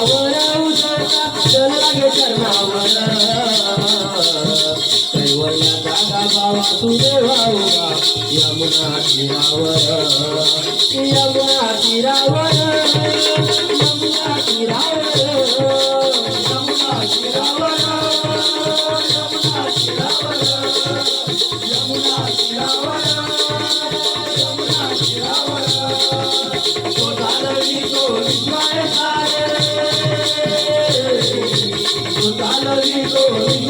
चरणावर उतरता चल लागे चरणावर कैवल्या दादा बाबा तू देवाऊगा यमुना तीरावर यमुना तीरावर यमुना तीरावर Thank you.